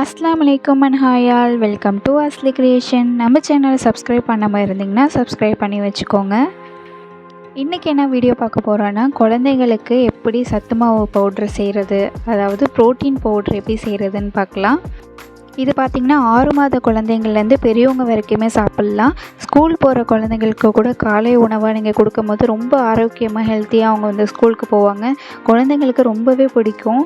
அஸ்லாம் வலைக்கம் and hi all welcome to Asli creation. நம்ம சேனலை சப்ஸ்கிரைப் பண்ணாமல் இருந்தீங்கன்னா சப்ஸ்கிரைப் பண்ணி வச்சுக்கோங்க. இன்றைக்கி என்ன வீடியோ பார்க்க போகிறோன்னா குழந்தைங்களுக்கு எப்படி சத்து மாவு பவுட்ரு செய்கிறது அதாவது ப்ரோட்டீன் பவுட்ரு எப்படி செய்கிறதுன்னு பார்க்கலாம். இது பார்த்திங்கன்னா ஆறு மாத குழந்தைங்கள்லேருந்து பெரியவங்க வரைக்குமே சாப்பிட்லாம். ஸ்கூல் போகிற குழந்தைங்களுக்கு கூட காலை உணவாக நீங்கள் கொடுக்கும்போது ரொம்ப ஆரோக்கியமாக ஹெல்த்தியாக அவங்க வந்து ஸ்கூலுக்கு போவாங்க. குழந்தைங்களுக்கு ரொம்பவே பிடிக்கும்.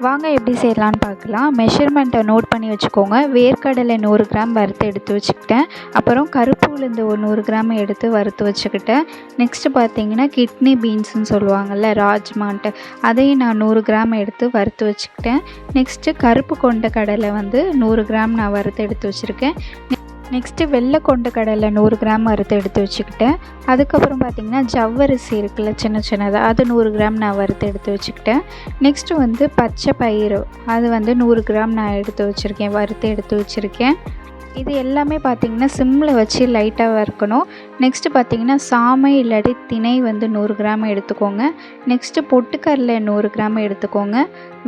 வாங்க எப்படி செய்யலான்னு பார்க்கலாம். மெஷர்மெண்ட்டை நோட் பண்ணி வச்சுக்கோங்க. வேர்க்கடலை நூறு கிராம் வறுத்து எடுத்து வச்சுக்கிட்டேன். அப்புறம் கருப்பு உளுந்து ஒரு நூறு கிராம் எடுத்து வறுத்து வச்சுக்கிட்டேன். நெக்ஸ்ட்டு பார்த்தீங்கன்னா கிட்னி பீன்ஸ்னு சொல்லுவாங்கள்ல ராஜ்மான்ட்டு. அதையும் நான் நூறு கிராம் எடுத்து வறுத்து வச்சுக்கிட்டேன். நெக்ஸ்ட்டு கருப்பு கொண்ட கடலை வந்து நூறு கிராம் நான் வறுத்து எடுத்து வச்சுருக்கேன். நெக்ஸ்ட்டு வெள்ளை கொண்ட கடலை நூறு கிராம் வறுத்து எடுத்து வச்சுக்கிட்டேன். அதுக்கப்புறம் பார்த்திங்கன்னா ஜவ்வரிசி இருக்குல்ல சின்ன சின்னதாக அது நூறு கிராம் நான் வறுத்து எடுத்து வச்சுக்கிட்டேன். நெக்ஸ்ட்டு வந்து பச்சை பயிறு அது வந்து நூறு கிராம் நான் எடுத்து வச்சுருக்கேன் வறுத்து எடுத்து வச்சுருக்கேன். இது எல்லாமே பார்த்திங்கன்னா சிம்மில் வச்சு லைட்டாக வறுக்கணும். நெக்ஸ்ட்டு பார்த்திங்கன்னா சாமை இல்லாட்டி திணை வந்து நூறு கிராம் எடுத்துக்கோங்க. நெக்ஸ்ட்டு பொட்டுக்கடலை நூறு கிராம் எடுத்துக்கோங்க.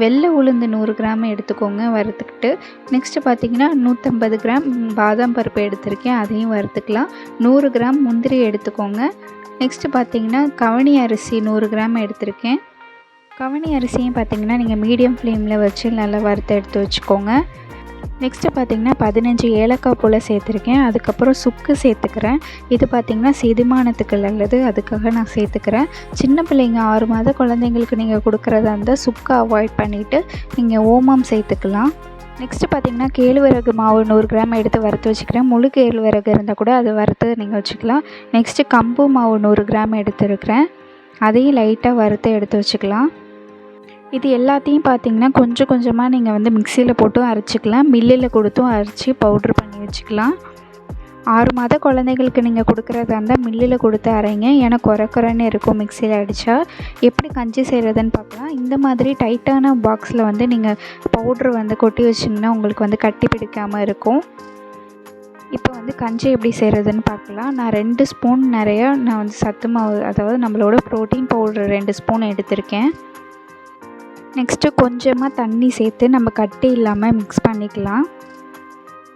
வெள்ளை உளுந்து நூறு கிராம் எடுத்துக்கோங்க வறுத்துக்கிட்டு. நெக்ஸ்ட்டு பார்த்திங்கன்னா நூற்றம்பது கிராம் பாதாம் பருப்பு எடுத்திருக்கேன் அதையும் வறுத்துக்கலாம். நூறு கிராம் முந்திரி எடுத்துக்கோங்க. நெக்ஸ்ட்டு பார்த்திங்கன்னா கவனி அரிசி நூறு கிராம் எடுத்திருக்கேன். கவனி அரிசியும் பார்த்திங்கன்னா நீங்கள் மீடியம் ஃப்ளேமில் வச்சு நல்லா வறுத்து எடுத்து வச்சுக்கோங்க. நெக்ஸ்ட்டு பார்த்திங்கன்னா பதினஞ்சு ஏலக்காய் போல் சேர்த்துருக்கேன். அதுக்கப்புறம் சுக்கு சேர்த்துக்கிறேன். இது பார்த்திங்கன்னா செதுமானத்துக்கு நல்லது. அதுக்காக நான் சேர்த்துக்கிறேன். சின்ன பிள்ளைங்க ஆறு மாத குழந்தைங்களுக்கு நீங்கள் கொடுக்குறதா இருந்தால் சுக்கை அவாய்ட் பண்ணிவிட்டு நீங்கள் ஓமம் சேர்த்துக்கலாம். நெக்ஸ்ட்டு பார்த்திங்கன்னா கேழ்வரகு மாவு நூறு கிராம் எடுத்து வறுத்து வச்சுக்கிறேன். முழு கேழ்வரகு இருந்தால் கூட அது வறுத்து நீங்கள் வச்சுக்கலாம். நெக்ஸ்ட்டு கம்பு மாவு நூறு கிராம் எடுத்துருக்கிறேன். அதையும் லைட்டாக வறுத்து எடுத்து வச்சுக்கலாம். இது எல்லாத்தையும் பார்த்திங்கன்னா கொஞ்சம் கொஞ்சமாக நீங்கள் வந்து மிக்சியில் போட்டும் அரைச்சிக்கலாம். மில்லில் கொடுத்தும் அரைச்சி பவுட்ரு பண்ணி வச்சுக்கலாம். ஆறு மாத குழந்தைகளுக்கு நீங்கள் கொடுக்குறதா இருந்தால் மில்லில் கொடுத்து அரைங்க. ஏன்னா குறை குறைன்னு இருக்கும் மிக்சியில் அடித்தா எப்படி கஞ்சி செய்கிறதுன்னு பார்க்கலாம். இந்த மாதிரி டைட்டான பாக்ஸில் வந்து நீங்கள் பவுட்ரு வந்து கொட்டி வச்சிங்கன்னா உங்களுக்கு வந்து கட்டி பிடிக்காமல் இருக்கும். இப்போ வந்து கஞ்சி எப்படி செய்கிறதுன்னு பார்க்கலாம். நான் ரெண்டு ஸ்பூன் நிறையா நான் வந்து சத்து மாவு அதாவது நம்மளோட ப்ரோட்டீன் பவுட்ரு ரெண்டு ஸ்பூன் எடுத்திருக்கேன். நெக்ஸ்ட்டு கொஞ்சமாக தண்ணி சேர்த்து நம்ம கட்டி இல்லாமல் மிக்ஸ் பண்ணிக்கலாம்.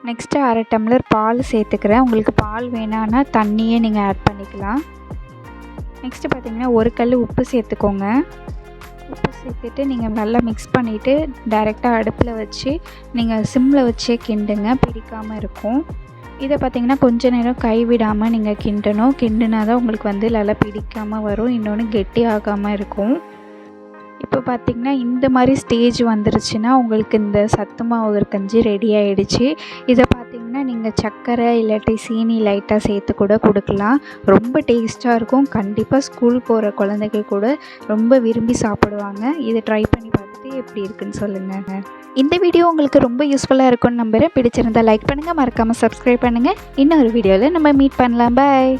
நெக்ஸ்ட்டு அரை டம்ளர் பால் சேர்த்துக்கிறேன். உங்களுக்கு பால் வேணான்னா தண்ணியே நீங்கள் ஆட் பண்ணிக்கலாம். நெக்ஸ்ட்டு பார்த்திங்கன்னா ஒரு கல் உப்பு சேர்த்துக்கோங்க. உப்பு சேர்த்துட்டு நீங்கள் நல்லா மிக்ஸ் பண்ணிவிட்டு டைரெக்டாக அடுப்பில் வச்சு நீங்கள் சிம்மில் வச்சே கிண்டுங்க. பிடிக்காமல் இருக்கும். இதை பார்த்திங்கன்னா கொஞ்ச நேரம் கைவிடாமல் நீங்கள் கிண்டணும். கிண்டுனா தான் உங்களுக்கு வந்து நல்லா பிடிக்காமல் வரும். இன்னொன்று கெட்டி ஆகாமல் இருக்கும். இப்போ பார்த்திங்கன்னா இந்த மாதிரி ஸ்டேஜ் வந்துருச்சுன்னா உங்களுக்கு இந்த சத்து மாவு கஞ்சி ரெடி ஆகிடுச்சு இதை பார்த்திங்கன்னா நீங்கள் சர்க்கரை இல்லாட்டி சீனி லைட்டாக சேர்த்து கூட கொடுக்கலாம். ரொம்ப டேஸ்ட்டாக இருக்கும். கண்டிப்பாக ஸ்கூல் போகிற குழந்தைகள் கூட ரொம்ப விரும்பி சாப்பிடுவாங்க. இதை ட்ரை பண்ணி பார்த்துட்டு எப்படி இருக்குன்னு சொல்லுங்கள் இந்த வீடியோ உங்களுக்கு ரொம்ப யூஸ்ஃபுல்லாக இருக்கும்னு நம்புகிறேன் பிடிச்சிருந்தால் லைக் பண்ணுங்கள் மறக்காமல் சப்ஸ்கிரைப் பண்ணுங்கள் இன்னொரு வீடியோவில் நம்ம மீட் பண்ணலாம். பாய்